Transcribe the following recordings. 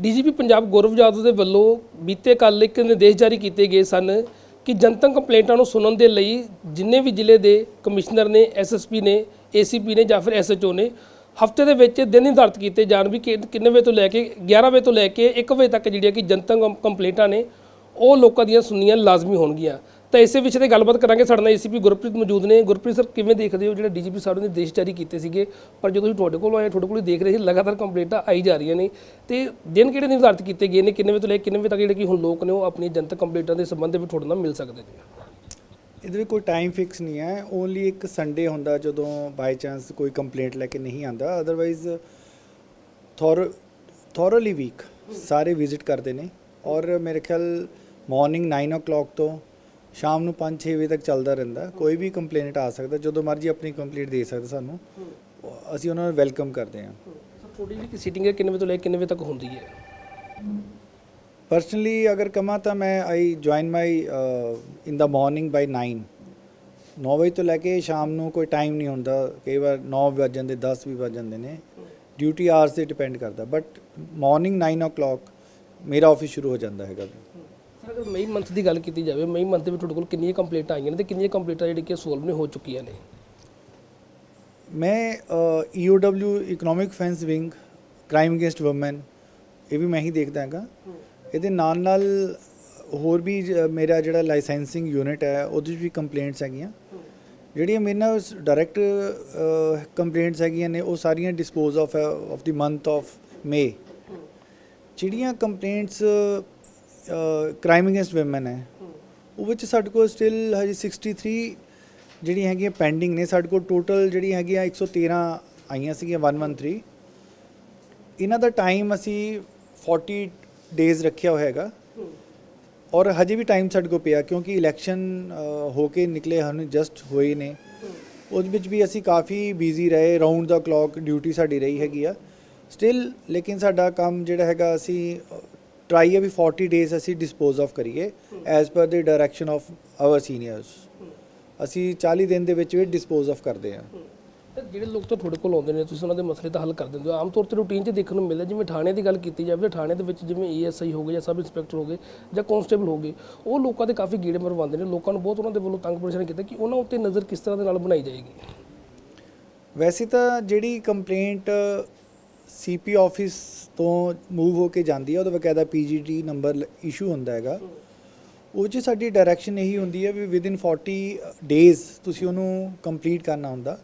DGP Punjab ਗੌਰਵ ਜਾਦਵ ਦੇ ਵੱਲੋਂ ਬੀਤੇ ਕੱਲ੍ਹ ਇੱਕ ਨਿਰਦੇਸ਼ ਜਾਰੀ ਕੀਤੇ ਗਏ ਸਨ ਕਿ ਜਨਤਕ ਕੰਪਲੇਂਟਾਂ ਨੂੰ ਸੁਣਨ ਦੇ ਲਈ ਜਿੰਨੇ ਵੀ ਜ਼ਿਲ੍ਹੇ ਦੇ ਕਮਿਸ਼ਨਰ ਨੇ ਐਸਐਸਪੀ ਨੇ ਏਸੀਪੀ ਨੇ ਜਾਂ ਫਿਰ ਐਸਐਚਓ ਨੇ, ਹਫ਼ਤੇ ਦੇ ਵਿੱਚ ਦਿਨ ਨਿਰਧਾਰਤ ਕੀਤੇ ਜਾਣ ਵੀ ਕਿ- ਕਿੰਨੇ ਵਜੇ ਤੋਂ ਲੈ ਕੇ 11 ਵਜੇ ਤੋਂ ਲੈ ਕੇ 1 ਵਜੇ ਤੱਕ ਜਿਹੜੀਆਂ ਕਿ ਜਨਤਕ ਕੰਪਲੇਂਟਾਂ ਨੇ, ਉਹ ਲੋਕਾਂ ਦੀਆਂ ਸੁਣਨੀਆਂ ਲਾਜ਼ਮੀ ਹੋਣਗੀਆਂ। ਤਾਂ ਇਸੇ ਵਿਸ਼ੇ ਤੇ ਗੱਲਬਾਤ ਕਰਾਂਗੇ। ਸਾਡੇ ਨਾਲ ਏਸੀਪੀ ਗੁਰਪ੍ਰੀਤ ਮੌਜੂਦ ਨੇ। ਗੁਰਪ੍ਰੀਤ ਸਰ ਕਿਵੇਂ ਦੇਖਦੇ ਹੋ ਜਿਹੜਾ ਡੀਜੀਪੀ ਸਾਹਿਬ ਨੇ ਦੇਸ਼ ਜਾਰੀ ਕੀਤੇ ਸੀਗੇ? ਪਰ ਜਦੋਂ ਤੁਸੀਂ ਤੁਹਾਡੇ ਕੋਲ ਆਏ ਤੁਹਾਡੇ ਕੋਲ ਦੇਖ ਰਹੇ ਸੀ, ਲਗਾਤਾਰ ਕੰਪਲੇਂਟਾਂ ਆਈ ਜਾ ਰਹੀਆਂ ਨੇ। ਤੇ ਦਿਨ ਕਿਹੜੇ ਨਿਰਧਾਰਿਤ ਕੀਤੇ ਗਏ ਨੇ? ਕਿੰਨੇ ਵਜੇ ਤੋਂ ਲੈ ਕੇ ਕਿੰਨੇ ਵਜੇ ਤੱਕ ਜਿਹੜੇ ਕਿ ਹੁਣ ਲੋਕ ਨੇ, ਉਹ ਆਪਣੀ ਜਨਤਕ ਕੰਪਲੇਂਟਾਂ ਦੇ ਸੰਬੰਧ ਵਿੱਚ ਤੁਹਾਡੇ ਨਾਲ ਮਿਲ ਸਕਦੇ ਨੇ? ਇਹਦੇ ਵਿੱਚ ਕੋਈ ਟਾਈਮ ਫਿਕਸ ਨਹੀਂ ਹੈ। ਓਨਲੀ ਇੱਕ ਸੰਡੇ ਹੁੰਦਾ ਜਦੋਂ ਬਾਈ ਚਾਂਸ ਕੋਈ ਕੰਪਲੇਂਟ ਲੈ ਕੇ ਨਹੀਂ ਆਂਦਾ ਅਦਰਵਾਈਜ਼ ਥੋਰ ਥੋਰਲੀ ਵੀਕ ਸਾਰੇ ਵਿਜ਼ਿਟ ਕਰਦੇ ਨੇ। ਔਰ ਮੇਰੇ ਖਿਆਲ ਮਾਰਨਿੰਗ 9:00 ਤੋਂ ਸ਼ਾਮ ਨੂੰ 5-6 ਵਜੇ ਤੱਕ ਚੱਲਦਾ ਰਹਿੰਦਾ। ਕੋਈ ਵੀ ਕੰਪਲੇਂਟ ਆ ਸਕਦਾ ਜਦੋਂ ਮਰਜ਼ੀ ਆਪਣੀ ਕੰਪਲੇਂਟ ਦੇ ਸਕਦਾ ਸਾਨੂੰ। ਅਸੀਂ ਉਹਨਾਂ ਨੂੰ ਵੈਲਕਮ ਕਰਦੇ ਹਾਂ। ਤੁਹਾਡੀ ਜਿਹੜੀ ਸੀਟਿੰਗ ਹੈ ਕਿੰਨੇ ਵਜੇ ਤੋਂ ਲੈ ਕੇ ਕਿੰਨੇ ਵਜੇ ਤੱਕ ਹੁੰਦੀ ਹੈ? ਪਰਸਨਲੀ ਅਗਰ ਕਮਾ ਤਾਂ ਮੈਂ ਆਈ ਜੁਆਇਨ ਮਾਈ ਇਨ ਦਾ ਮਾਰਨਿੰਗ ਬਾਈ 9 9 ਵਜੇ ਤੋਂ ਲੈ ਕੇ ਸ਼ਾਮ ਨੂੰ ਕੋਈ ਟਾਈਮ ਨਹੀਂ ਹੁੰਦਾ। ਕਈ ਵਾਰ 9 ਵਜ ਜਾਂਦੇ 10 ਵੀ ਵਜ ਜਾਂਦੇ ਨੇ। ਡਿਊਟੀ ਆਵਰਸ ਤੇ ਡਿਪੈਂਡ ਕਰਦਾ। ਬਟ ਮਾਰਨਿੰਗ 9:00 ਮੇਰਾ ਆਫਿਸ ਸ਼ੁਰੂ ਹੋ ਜਾਂਦਾ ਹੈਗਾ। ਅਗਰ ਮਈ ਮੰਥ ਦੀ ਗੱਲ ਕੀਤੀ ਜਾਵੇ ਮਈ ਮੰਥ ਦੇ ਵਿੱਚ ਤੁਹਾਡੇ ਕੋਲ ਕਿੰਨੀਆਂ ਕੰਪਲੇਂਟਾਂ ਆਈਆਂ ਨੇ ਤੇ ਕਿੰਨੀਆਂ ਕੰਪਲੇਂਟਾਂ ਜਿਹੜੀ ਕਿ ਸੋਲਵ ਨੇ ਹੋ ਚੁੱਕੀਆਂ ਨੇ? ਮੈਂ EOW economic offence wing crime against women ਇਹ ਵੀ ਮੈਂ ਹੀ ਦੇਖਦਾ ਹੈਗਾ। ਇਹਦੇ ਨਾਲ ਨਾਲ ਹੋਰ ਵੀ ਮੇਰਾ ਜਿਹੜਾ ਲਾਇਸੈਂਸਿੰਗ ਯੂਨਿਟ ਹੈ ਉਹਦੇ 'ਚ ਵੀ ਕੰਪਲੇਂਟਸ ਹੈਗੀਆਂ। ਜਿਹੜੀਆਂ ਮੇਰੇ ਨਾਲ ਡਾਇਰੈਕਟ ਕੰਪਲੇਂਟਸ ਹੈਗੀਆਂ ਨੇ ਉਹ ਸਾਰੀਆਂ dispose of of the month of May ਜਿਹੜੀਆਂ ਕੰਪਲੇਂਟਸ ਕ੍ਰਾਈਮ ਅਗੇਂਸਟ ਔਮਨ ਹੈ। ਉਹ ਵਿੱਚ ਸਾਡੇ ਕੋਲ ਸਟਿਲ ਹਜੇ 63 ਜਿਹੜੀ ਹੈਗੀਆਂ ਪੈਂਡਿੰਗ ਨੇ, ਸਾਡੇ ਕੋਲ ਟੋਟਲ ਜਿਹੜੀ ਹੈਗੀਆਂ 113 ਆਈਆਂ ਸੀਗੀਆਂ 113 ਇਹਨਾਂ ਦਾ ਟਾਈਮ ਅਸੀਂ 40 ਡੇਜ਼ ਰੱਖਿਆ ਹੋਇਆ ਹੈਗਾ। ਔਰ ਹਜੇ ਵੀ ਟਾਈਮ ਸਾਡੇ ਕੋਲ ਪਿਆ, ਕਿਉਂਕਿ ਇਲੈਕਸ਼ਨ ਹੋ ਕੇ ਨਿਕਲੇ ਹਨ ਜਸਟ ਹੋਏ ਨੇ। ਉਹਦੇ ਵਿੱਚ ਵੀ ਅਸੀਂ ਕਾਫੀ ਬਿਜ਼ੀ ਰਹੇ ਰਾਉਂਡ ਦਾ ਕਲੌਕ ਡਿਊਟੀ ਸਾਡੀ ਰਹੀ ਹੈਗੀ ਆ। ਸਟਿਲ ਲੇਕਿਨ ਸਾਡਾ ਕੰਮ ਜਿਹੜਾ ਹੈਗਾ ਅਸੀਂ ਟਰਾਈ ਹੈ ਵੀ 40 ਡੇਜ਼ ਅਸੀਂ ਡਿਸਪੋਜ਼ ਆਫ ਕਰੀਏ as per the direction of our seniors ਅਸੀਂ 40 ਦਿਨ ਦੇ ਵਿੱਚ ਵਿੱਚ ਡਿਸਪੋਜ਼ ਆਫ ਕਰਦੇ ਹਾਂ। ਤੇ ਜਿਹੜੇ ਲੋਕ ਤਾਂ ਤੁਹਾਡੇ ਕੋਲ ਆਉਂਦੇ ਨੇ ਤੁਸੀਂ ਉਹਨਾਂ ਦੇ ਮਸਲੇ ਦਾ ਹੱਲ ਕਰ ਦਿੰਦੇ ਹੋ। ਆਮ ਤੌਰ ਤੇ ਰੂਟੀਨ 'ਚ ਦੇਖਣ ਨੂੰ ਮਿਲਦਾ ਜਿਵੇਂ ਥਾਣੇ ਦੀ ਗੱਲ ਕੀਤੀ ਜਾਵੇ ਥਾਣੇ ਦੇ ਵਿੱਚ ਜਿਵੇਂ ਏਐਸਆਈ ਹੋ ਗਏ ਜਾਂ ਸਬ ਇੰਸਪੈਕਟਰ ਹੋ ਗਏ ਜਾਂ ਕਾਂਸਟੇਬਲ ਹੋ ਗਏ ਉਹ ਲੋਕਾਂ ਦੇ ਕਾਫੀ ਗੀੜੇ ਮਰਵਾਉਂਦੇ ਨੇ। ਲੋਕਾਂ ਨੂੰ ਬਹੁਤ ਉਹਨਾਂ ਦੇ ਵੱਲੋਂ ਤੰਗ ਪਰੇਸ਼ਾਨ ਕੀਤਾ ਕਿ ਉਹਨਾਂ ਉੱਤੇ ਨਜ਼ਰ ਕਿਸ ਤਰ੍ਹਾਂ ਦੇ ਨਾਲ ਬਣਾਈ ਜਾਏਗੀ? ਵੈਸੇ ਤਾਂ ਜਿਹੜੀ ਕੰਪਲੇਂਟ ਸੀਪੀ ਆਫਿਸ ਤੋਂ ਮੂਵ ਹੋ ਕੇ ਜਾਂਦੀ ਹੈ ਉਹਦਾ ਬਕਾਇਦਾ ਪੀਜੀਟੀ ਨੰਬਰ ਇਸ਼ੂ ਹੁੰਦਾ ਹੈਗਾ। ਉਹ 'ਚ ਸਾਡੀ ਡਾਇਰੈਕਸ਼ਨ ਇਹੀ ਹੁੰਦੀ ਹੈ ਵੀ ਵਿਦਿਨ 40 ਡੇਜ਼ ਤੁਸੀਂ ਉਹਨੂੰ ਕੰਪਲੀਟ ਕਰਨਾ ਹੁੰਦਾ।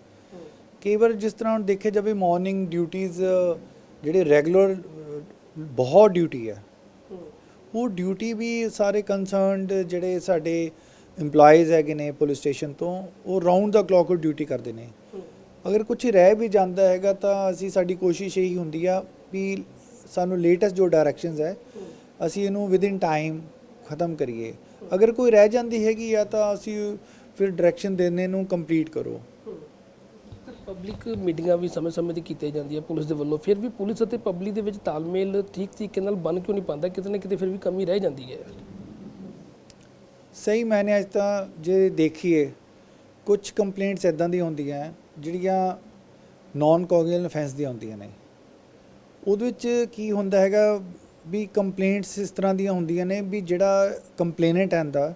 ਕਈ ਵਾਰ ਜਿਸ ਤਰ੍ਹਾਂ ਹੁਣ ਦੇਖਿਆ ਜਾਵੇ ਮਾਰਨਿੰਗ ਡਿਊਟੀਆਂ ਜਿਹੜੇ ਰੈਗੂਲਰ ਬਹੁਤ ਡਿਊਟੀ ਹੈ ਉਹ ਡਿਊਟੀ ਵੀ ਸਾਰੇ ਕੰਸਰਨਡ ਜਿਹੜੇ ਸਾਡੇ EMPLOYEES ਹੈਗੇ ਨੇ ਪੁਲਿਸ ਸਟੇਸ਼ਨ ਤੋਂ, ਉਹ ਰਾਉਂਡ ਦਾ ਕਲੌਕ ਡਿਊਟੀ ਕਰਦੇ ਨੇ। ਅਗਰ ਕੁਝ ਰਹਿ ਵੀ ਜਾਂਦਾ ਹੈਗਾ ਤਾਂ ਅਸੀਂ ਸਾਡੀ ਕੋਸ਼ਿਸ਼ ਇਹੀ ਹੁੰਦੀ ਆ ਵੀ ਸਾਨੂੰ ਲੇਟੈਸਟ ਜੋ ਡਾਇਰੈਕਸ਼ਨਸ ਹੈ ਅਸੀਂ ਇਹਨੂੰ ਵਿਦਿਨ ਟਾਈਮ ਖਤਮ ਕਰੀਏ। ਅਗਰ ਕੋਈ ਰਹਿ ਜਾਂਦੀ ਹੈਗੀ ਆ ਤਾਂ ਅਸੀਂ ਫਿਰ ਡਾਇਰੈਕਸ਼ਨ ਦੇਣੇ ਨੂੰ ਕੰਪਲੀਟ ਕਰੋ। ਪਬਲਿਕ ਮੀਟਿੰਗਾਂ ਵੀ ਸਮੇਂ-ਸਮੇਂ ਤੇ ਕੀਤੀਆਂ ਜਾਂਦੀਆਂ ਪੁਲਿਸ ਦੇ ਵੱਲੋਂ। ਫਿਰ ਵੀ ਪੁਲਿਸ ਅਤੇ ਪਬਲਿਕ ਦੇ ਵਿੱਚ ਤਾਲਮੇਲ ਠੀਕ ਤਰੀਕੇ ਨਾਲ ਬਣ ਕਿਉਂ ਨਹੀਂ ਪਾਉਂਦਾ? ਕਿਤੇ ਨਾ ਕਿਤੇ ਫਿਰ ਵੀ ਕਮੀ ਰਹਿ ਜਾਂਦੀ ਹੈ। ਸਹੀ ਮੈਨੇ ਅੱਜ ਤਾਂ ਜੇ ਦੇਖੀਏ ਕੁਝ ਕੰਪਲੇਂਟਸ ਇਦਾਂ ਦੀਆਂ ਹੁੰਦੀਆਂ ਜਿਹੜੀਆਂ ਨਾਨ ਕੋਗਨਲ ਅਫੈਂਸ ਦੀਆਂ ਹੁੰਦੀਆਂ ਨੇ ਉਹਦੇ ਵਿੱਚ ਕੀ ਹੁੰਦਾ ਹੈਗਾ ਵੀ ਕੰਪਲੇਂਟਸ ਇਸ ਤਰ੍ਹਾਂ ਦੀਆਂ ਹੁੰਦੀਆਂ ਨੇ ਵੀ ਜਿਹੜਾ ਕੰਪਲੇਨੈਂਟ ਆਂਦਾ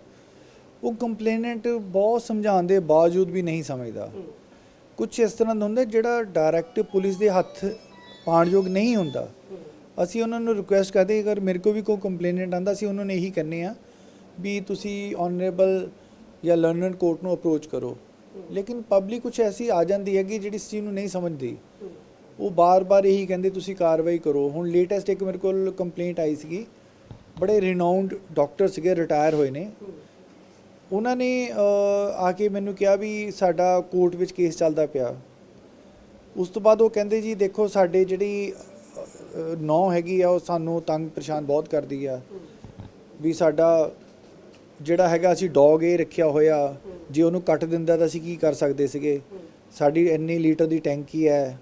ਉਹ ਕੰਪਲੇਨੈਂਟ ਬਹੁਤ ਸਮਝਾਉਣ ਦੇ ਬਾਵਜੂਦ ਵੀ ਨਹੀਂ ਸਮਝਦਾ। ਕੁਝ ਇਸ ਤਰ੍ਹਾਂ ਦਾ ਹੁੰਦਾ ਜਿਹੜਾ ਡਾਇਰੈਕਟ ਪੁਲਿਸ ਦੇ ਹੱਥ ਪਾਣਯੋਗ ਨਹੀਂ ਹੁੰਦਾ। ਅਸੀਂ ਉਹਨਾਂ ਨੂੰ ਰਿਕੁਐਸਟ ਕਰਦੇ ਅਗਰ ਮੇਰੇ ਕੋਲ ਵੀ ਕੋਈ ਕੰਪਲੇਨੈਂਟ ਆਂਦਾ ਅਸੀਂ ਉਹਨਾਂ ਨੂੰ ਇਹੀ ਕਹਿੰਦੇ ਆ ਵੀ ਤੁਸੀਂ ਆਨਰੇਬਲ ਜਾਂ ਲਰਨਰ ਕੋਰਟ ਨੂੰ ਅਪਰੋਚ ਕਰੋ। ਲੇਕਿਨ ਪਬਲਿਕ ਕੁਝ ਐਸੀ ਆ ਜਾਂਦੀ ਹੈਗੀ ਜਿਹੜੀ ਇਸ ਚੀਜ਼ ਨੂੰ ਨਹੀਂ ਸਮਝਦੀ। ਉਹ ਬਾਰ-ਬਾਰ ਇਹੀ ਕਹਿੰਦੇ, ਤੁਸੀਂ ਕਾਰਵਾਈ ਕਰੋ। ਹੁਣ ਲੇਟੈਸਟ ਇੱਕ ਮੇਰੇ ਕੋਲ ਕੰਪਲੇਂਟ ਆਈ ਸੀਗੀ। ਬੜੇ ਰਿਨਾਊਂਡ ਡਾਕਟਰ ਸੀਗੇ ਰਿਟਾਇਰ ਹੋਏ ਨੇ। ਉਹਨਾਂ ਨੇ ਆ ਕੇ ਮੈਨੂੰ ਕਿਹਾ ਵੀ ਸਾਡਾ ਕੋਰਟ ਵਿੱਚ ਕੇਸ ਚੱਲਦਾ ਪਿਆ। ਉਸ ਤੋਂ ਬਾਅਦ ਉਹ ਕਹਿੰਦੇ, ਜੀ, ਦੇਖੋ, ਸਾਡੇ ਜਿਹੜੀ ਨੌ ਹੈਗੀ ਆ, ਉਹ ਸਾਨੂੰ ਤੰਗ ਪਰੇਸ਼ਾਨ ਬਹੁਤ ਕਰਦੀ ਆ। ਵੀ ਸਾਡਾ ਜਿਹੜਾ ਹੈਗਾ ਅਸੀਂ ਡੌਗ ਇਹ ਰੱਖਿਆ ਹੋਇਆ, ਜੇ ਉਹਨੂੰ ਕੱਟ ਦਿੰਦਾ ਤਾਂ ਅਸੀਂ ਕੀ ਕਰ ਸਕਦੇ ਸੀਗੇ? ਸਾਡੀ ਇੰਨੀ ਲੀਟਰ ਦੀ ਟੈਂਕੀ ਹੈ।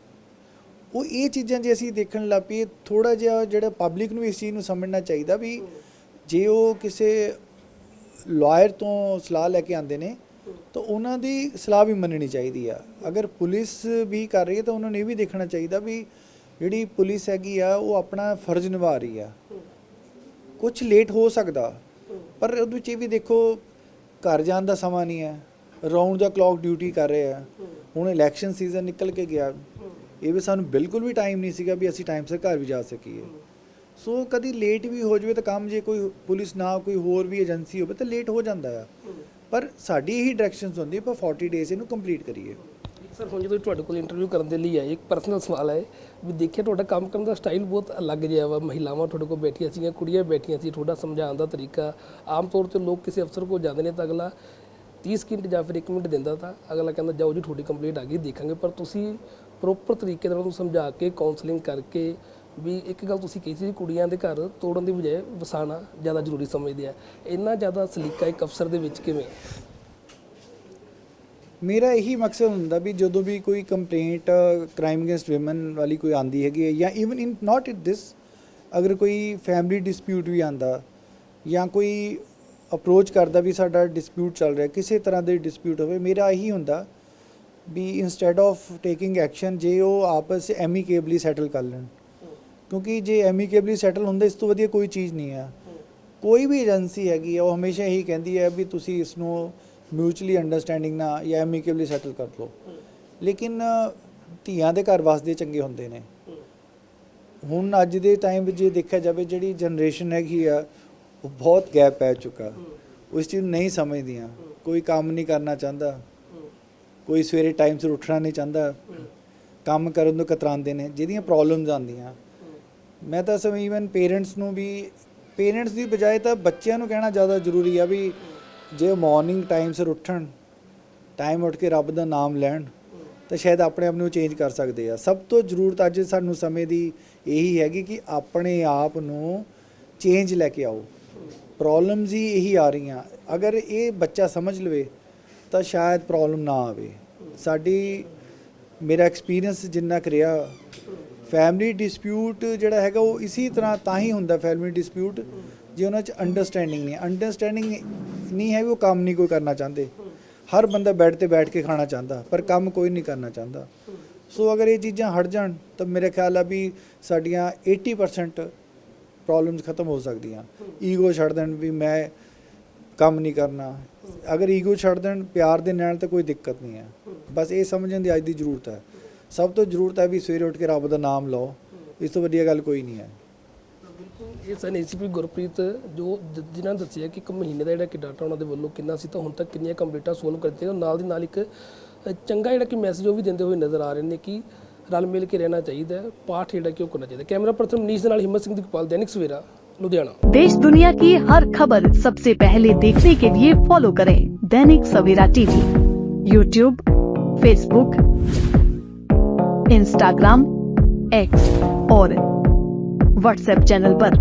ਉਹ ਇਹ ਚੀਜ਼ਾਂ ਜੇ ਅਸੀਂ ਦੇਖਣ ਲੱਗ ਪਈਏ ਥੋੜਾ ਜਿਹਾ ਜਿਹੜਾ ਪਬਲਿਕ ਨੂੰ ਇਸ ਚੀਜ਼ ਨੂੰ ਸਮਝਣਾ ਚਾਹੀਦਾ ਵੀ ਜੇ ਉਹ ਕਿਸੇ ਲਾਇਰ ਤੋਂ ਸਲਾਹ ਲੈ ਕੇ ਆਉਂਦੇ ਨੇ, ਤਾਂ ਉਹਨਾਂ ਦੀ ਸਲਾਹ ਵੀ ਮੰਨਣੀ ਚਾਹੀਦੀ ਆ। ਅਗਰ ਪੁਲਿਸ ਵੀ ਕਰ ਰਹੀ ਹੈ ਤਾਂ ਉਹਨਾਂ ਨੂੰ ਇਹ ਵੀ ਦੇਖਣਾ ਚਾਹੀਦਾ ਵੀ ਜਿਹੜੀ ਪੁਲਿਸ ਹੈਗੀ ਆ, ਉਹ ਆਪਣਾ ਫਰਜ਼ ਨਿਭਾ ਰਹੀ ਆ। ਕੁਝ ਲੇਟ ਹੋ ਸਕਦਾ। ਪਰ ਉਹਦੇ ਵਿੱਚ ਇਹ ਵੀ ਦੇਖੋ, ਘਰ ਜਾਣ ਦਾ ਸਮਾਂ ਨਹੀਂ ਹੈ। ਰਾਉਂਡ ਦਾ ਕਲੌਕ ਡਿਊਟੀ ਕਰ ਰਹੇ ਆ ਹੁਣ ਇਲੈਕਸ਼ਨ ਸੀਜ਼ਨ ਨਿਕਲ ਕੇ ਗਿਆ। ਇਹ ਵੀ ਸਾਨੂੰ ਬਿਲਕੁਲ ਵੀ ਟਾਈਮ ਨਹੀਂ ਸੀਗਾ ਵੀ ਅਸੀਂ ਟਾਈਮ ਸਿਰ ਘਰ ਵੀ ਜਾ ਸਕੀਏ। ਸੋ ਕਦੀ ਲੇਟ ਵੀ ਹੋ ਜਾਵੇ ਤਾਂ ਕੰਮ ਜੇ ਕੋਈ ਪੁਲਿਸ ਨਾ ਕੋਈ ਹੋਰ ਵੀ ਏਜੰਸੀ ਹੋਵੇ ਤਾਂ ਲੇਟ ਹੋ ਜਾਂਦਾ ਆ। ਪਰ ਸਾਡੀ ਇਹੀ ਡਾਇਰੈਕਸ਼ਨਸ ਹੁੰਦੀ ਪਰ 40 ਡੇਜ਼ ਇਹਨੂੰ ਕੰਪਲੀਟ ਕਰੀਏ। ਸਰ, ਹੁਣ ਜਦੋਂ ਤੁਹਾਡੇ ਕੋਲ ਇੰਟਰਵਿਊ ਕਰਨ ਦੇ ਲਈ ਆਏ, ਇੱਕ ਪਰਸਨਲ ਸਵਾਲ ਹੈ ਵੀ ਦੇਖਿਆ ਤੁਹਾਡਾ ਕੰਮ ਕਰਨ ਦਾ ਸਟਾਈਲ ਬਹੁਤ ਅਲੱਗ ਜਿਹਾ ਵਾ। ਮਹਿਲਾਵਾਂ ਤੁਹਾਡੇ ਕੋਲ ਬੈਠੀਆਂ ਸੀਗੀਆਂ, ਕੁੜੀਆਂ ਬੈਠੀਆਂ ਸੀ। ਤੁਹਾਡਾ ਸਮਝਾਉਣ ਦਾ ਤਰੀਕਾ, ਆਮ ਤੌਰ ਤੇ ਲੋਕ ਕਿਸੇ ਅਫਸਰ ਕੋਲ ਜਾਂਦੇ ਨੇ ਤਾਂ ਅਗਲਾ 30 ਸਕਿੰਟ ਜਾਂ ਫਿਰ 1 ਮਿੰਟ ਦਿੰਦਾ ਤਾਂ ਅਗਲਾ ਕਹਿੰਦਾ, ਜਾਓ ਜੀ, ਤੁਹਾਡੀ ਕੰਪਲੀਟ ਆ ਗਈ, ਦੇਖਾਂਗੇ। ਪਰ ਤੁਸੀਂ ਪ੍ਰੋਪਰ ਤਰੀਕੇ ਨਾਲ ਉਹਨੂੰ ਸਮਝਾ ਕੇ ਕਾਉਂਸਲਿੰਗ ਕਰਕੇ ਵੀ ਇੱਕ ਗੱਲ ਤੁਸੀਂ ਕਹੀ ਸੀ, ਕੁੜੀਆਂ ਦੇ ਘਰ ਤੋੜਨ ਦੀ ਬਜਾਏ ਵਸਾਣਾ ਜ਼ਿਆਦਾ ਜ਼ਰੂਰੀ ਸਮਝਦੇ ਆ। ਇੰਨਾ ਜ਼ਿਆਦਾ ਸਲੀਕਾ ਇੱਕ ਅਫਸਰ ਦੇ ਵਿੱਚ ਕਿਵੇਂ? ਮੇਰਾ ਇਹੀ ਮਕਸਦ ਹੁੰਦਾ ਵੀ ਜਦੋਂ ਵੀ ਕੋਈ ਕੰਪਲੇਂਟ ਕ੍ਰਾਈਮ ਅਗੇਂਸਟ ਔਮਨ ਵਾਲੀ ਕੋਈ ਆਂਦੀ ਹੈਗੀ ਹੈ ਜਾਂ ਇਵਨ ਇਨ ਨਾਟ ਇਟ ਦਿਸ ਅਗਰ ਕੋਈ ਫੈਮਿਲੀ ਡਿਸਪਿਊਟ ਵੀ ਆਂਦਾ ਜਾਂ ਕੋਈ ਅਪਰੋਚ ਕਰਦਾ ਵੀ ਸਾਡਾ ਡਿਸਪਿਊਟ ਚੱਲ ਰਿਹਾ, ਕਿਸੇ ਤਰ੍ਹਾਂ ਦੇ ਡਿਸਪਿਊਟ ਹੋਵੇ, ਮੇਰਾ ਇਹੀ ਹੁੰਦਾ ਵੀ ਇਨਸਟੈਡ ਆਫ ਟੇਕਿੰਗ ਐਕਸ਼ਨ ਜੇ ਉਹ ਆਪਸ ਐਮੀਕੇਬਲੀ ਸੈਟਲ ਕਰ ਲੈਣ। ਕਿਉਂਕਿ ਜੇ ਐਮੀਕੇਬਲੀ ਸੈਟਲ ਹੁੰਦਾ, ਇਸ ਤੋਂ ਵਧੀਆ ਕੋਈ ਚੀਜ਼ ਨਹੀਂ ਆ। ਕੋਈ ਵੀ ਏਜੰਸੀ ਹੈਗੀ ਆ, ਉਹ ਹਮੇਸ਼ਾ ਇਹੀ ਕਹਿੰਦੀ ਹੈ ਵੀ ਤੁਸੀਂ ਇਸ ਨੂੰ ਮਿਊਚੁਅਲੀ ਅੰਡਰਸਟੈਂਡਿੰਗ ਨਾਲ ਜਾਂ ਐਮੀਕੇਬਲੀ ਸੈਟਲ ਕਰ ਲਓ। ਲੇਕਿਨ ਧੀਆਂ ਦੇ ਘਰ ਵਸਦੇ ਚੰਗੇ ਹੁੰਦੇ ਨੇ। ਹੁਣ ਅੱਜ ਦੇ ਟਾਈਮ ਵਿੱਚ ਜੇ ਦੇਖਿਆ ਜਾਵੇ, ਜਿਹੜੀ ਜਨਰੇਸ਼ਨ ਹੈਗੀ ਆ, ਉਹ ਬਹੁਤ ਗੈਪ ਪੈ ਚੁੱਕਾ। ਉਸ ਚੀਜ਼ ਨੂੰ ਨਹੀਂ ਸਮਝਦੀਆਂ। ਕੋਈ ਕੰਮ ਨਹੀਂ ਕਰਨਾ ਚਾਹੁੰਦਾ। ਕੋਈ ਸਵੇਰੇ ਟਾਈਮ ਸਿਰ ਉੱਠਣਾ ਨਹੀਂ ਚਾਹੁੰਦਾ। ਕੰਮ ਕਰਨ ਤੋਂ ਕਤਰਾਉਂਦੇ ਨੇ, ਜਿਹਦੀਆਂ ਪ੍ਰੋਬਲਮਸ ਆਉਂਦੀਆਂ। ਮੈਂ ਤਾਂ ਸਮਝ ਈਵਨ ਪੇਰੈਂਟਸ ਨੂੰ ਵੀ ਪੇਰੈਂਟਸ ਦੀ ਬਜਾਏ ਤਾਂ ਬੱਚਿਆਂ ਨੂੰ ਕਹਿਣਾ ਜ਼ਿਆਦਾ ਜ਼ਰੂਰੀ ਆ ਵੀ ਜੇ ਮਾਰਨਿੰਗ ਟਾਈਮ ਸਿਰ ਉੱਠਣ ਟਾਈਮ ਉੱਠ ਕੇ ਰੱਬ ਦਾ ਨਾਮ ਲੈਣ, ਤਾਂ ਸ਼ਾਇਦ ਆਪਣੇ ਆਪ ਨੂੰ ਚੇਂਜ ਕਰ ਸਕਦੇ ਆ। ਸਭ ਤੋਂ ਜ਼ਰੂਰਤ ਅੱਜ ਸਾਨੂੰ ਸਮੇਂ ਦੀ ਇਹੀ ਹੈਗੀ ਕਿ ਆਪਣੇ ਆਪ ਨੂੰ ਚੇਂਜ ਲੈ ਕੇ ਆਓ। ਪ੍ਰੋਬਲਮਸ ਹੀ ਇਹੀ ਆ ਰਹੀਆਂ। ਅਗਰ ਇਹ ਬੱਚਾ ਸਮਝ ਲਵੇ, ਤਾਂ ਸ਼ਾਇਦ ਪ੍ਰੋਬਲਮ ਨਾ ਆਵੇ। ਸਾਡੀ, ਮੇਰਾ ਐਕਸਪੀਰੀਅੰਸ ਜਿੰਨਾ ਕੁ ਰਿਹਾ ਫੈਮਿਲੀ ਡਿਸਪਿਊਟ ਜਿਹੜਾ ਹੈਗਾ ਉਹ ਇਸੇ ਤਰ੍ਹਾਂ ਤਾਂ ਹੀ ਹੁੰਦਾ ਫੈਮਿਲੀ ਡਿਸਪਿਊਟ ਜੇ ਉਹਨਾਂ 'ਚ ਅੰਡਰਸਟੈਂਡਿੰਗ ਨਹੀਂ ਅੰਡਰਸਟੈਂਡਿੰਗ ਨਹੀਂ ਹੈ ਵੀ ਉਹ ਕੰਮ ਨਹੀਂ ਕੋਈ ਕਰਨਾ ਚਾਹੁੰਦੇ। ਹਰ ਬੰਦਾ ਬੈੱਡ ਤੇ ਬੈਠ ਕੇ ਖਾਣਾ ਚਾਹੁੰਦਾ, ਪਰ ਕੰਮ ਕੋਈ ਨਹੀਂ ਕਰਨਾ ਚਾਹੁੰਦਾ। ਸੋ ਅਗਰ ਇਹ ਚੀਜ਼ਾਂ ਹਟ ਜਾਣ, ਤਾਂ ਮੇਰੇ ਖਿਆਲ ਆ ਵੀ ਸਾਡੀਆਂ 80% ਪ੍ਰੋਬਲਮਸ ਖਤਮ ਹੋ ਸਕਦੀਆਂ। ਈਗੋ ਛੱਡ ਦੇਣ ਵੀ ਮੈਂ ਕੰਮ ਨਹੀਂ ਕਰਨਾ। ਅਗਰ ਈਗੋ ਛੱਡ ਦੇਣ, ਪਿਆਰ ਦੇ ਨਾਲ ਤਾਂ ਕੋਈ ਦਿੱਕਤ ਨਹੀਂ ਹੈ। ਬਸ ਇਹ ਸਮਝਣ ਦੀ ਅੱਜ ਦੀ ਜ਼ਰੂਰਤ ਹੈ। ਸਭ ਤੋਂ ਜ਼ਰੂਰਤ ਹੈ ਵੀ ਸਵੇਰੇ ਉੱਠ ਕੇ ਰੱਬ ਦਾ ਨਾਮ ਲਓ। ਇਸ ਤੋਂ ਵਧੀਆ ਗੱਲ ਕੋਈ ਨਹੀਂ ਹੈ। ਇਹ ਸਨ ਏਸੀਪੀ ਗੁਰਪ੍ਰੀਤ ਜੋ ਜ- ਜਿਨ੍ਹਾਂ ਨੇ ਦੱਸਿਆ ਕਿ ਇੱਕ ਮਹੀਨੇ ਦਾ ਜਿਹੜਾ ਕਿ ਡਾਟਾ ਉਹਨਾਂ ਦੇ ਵੱਲੋਂ ਕਿੰਨਾ ਸੀ ਤਾਂ ਹੁਣ ਤੱਕ ਕਿੰਨੀਆਂ ਕੰਪਲੀਟਾਂ ਸੋਲਵ ਕਰਤੀਆਂ ਤੇ ਨਾਲ ਦੀ ਨਾਲ ਇੱਕ ਅ, ਚੰਗਾ ਜਿਹੜਾ ਕਿ ਮੈਸੇਜ ਉਹ ਵੀ ਦਿੰਦੇ ਹੋਏ ਨਜ਼ਰ ਆ ਰਹੇ ਨੇ ਕਿ ਰਲ ਮਿਲ ਕੇ ਰਹਿਣਾ ਚਾਹੀਦਾ ਹੈ ਪਾਠ ਜਿਹੜਾ ਕਿ ਉਹ ਕਰਨਾ ਚਾਹੀਦਾ ਕੈਮਰਾ ਪਰਸਨ ਮਨੀਸ਼ ਦੇ ਨਾਲ ਹਿੰਮਤ ਸਿੰਘ ਦੀਪਾਲ दैनिक सवेरा लुधियाना देश दुनिया की हर खबर सबसे पहले देखने के लिए फॉलो करें Dainik Savera TV YouTube Facebook Instagram X और व्हाट्सएप चैनल पर।